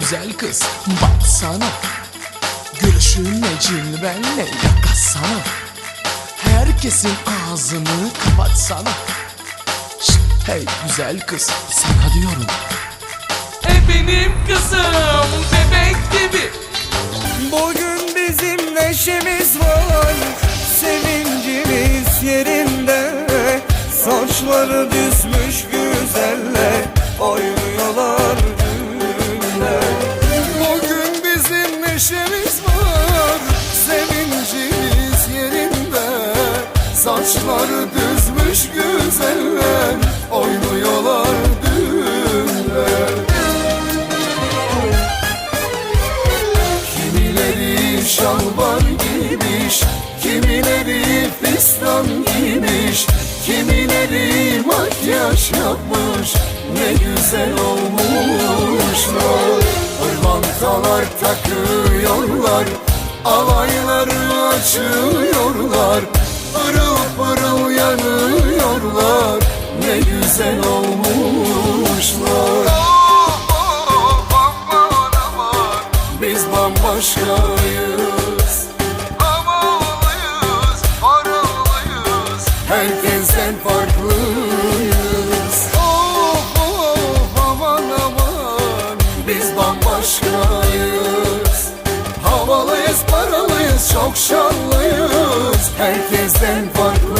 güzel kız baksana Gülüşünle cilvenle yakasana Herkesin ağzını kapatsana. Şşt, hey güzel kız sana diyorum. E benim kızım bebek gibi. Bugün bizim neşemiz var. Sevincimiz yerinde. Saçları düzmüş güzeller Oynuyorlar Saçları düzmüş güzeller Oynuyorlar düğünde Kimileri şalvar giymiş Kimileri fistan giymiş Kimileri makyaj yapmış. Ne güzel olmuşlar. Pırlantalar takıyorlar Alayları açıyorlar Pırıl pırıl yanıyorlar Ne güzel olmuşlar. Biz bambaşkayız. Havalıyız, paralıyız Herkesten farklıyız. Oh oh aman aman. Biz bambaşkayız çok şanlıyız. Herkesten farklıyız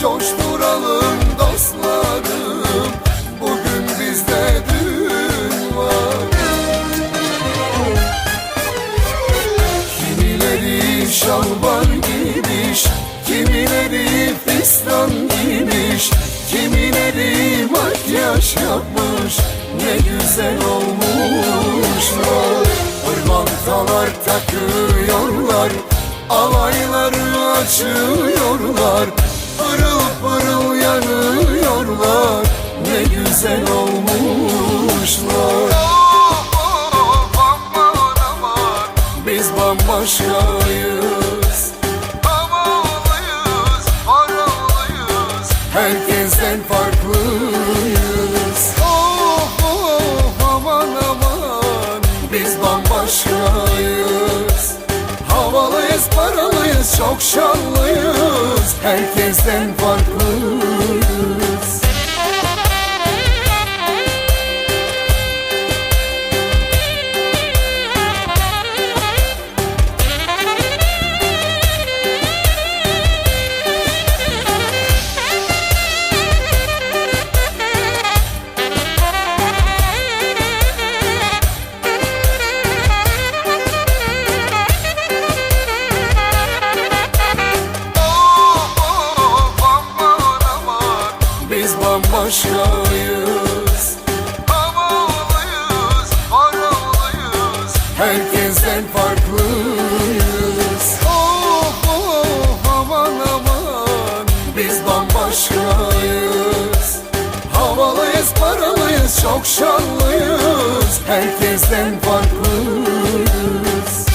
Coşturalım dostlarım. Bugün bizde düğün var. Kimileri şalvar giymiş Kimileri fistan giymiş Kimileri makyaj yapmış. Ne güzel olmuşlar. Pırlantalar takıyorlar Alayları açıyorlar. Pırıl pırıl yanıyorlar Ne güzel olmuşlar. Biz bambaşkayız çok şanlıyız Herkesten farklıyız Biz bambaşkayız Havalıyız, paralıyız Herkesten farklıyız. Oh oh aman aman. Biz bambaşkayız. Havalıyız, paralıyız, çok şanlıyız. Herkesten farklıyız.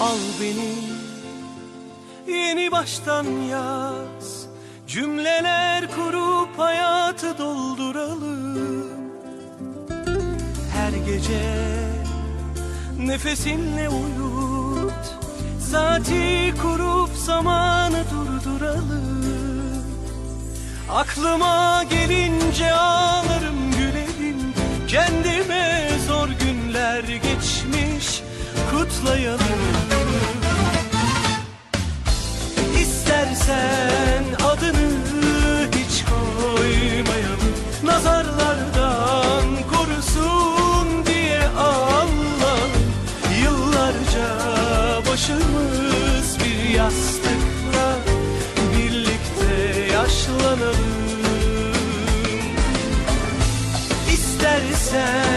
Al beni yeni baştan yaz Cümleler kurup hayatı dolduralım. Her gece nefesinle uyut. Saati kurup zamanı durduralım. Aklıma gelince ağlarım gülerim. Kendime zor günler geçmiş kutlayalım canım. İstersen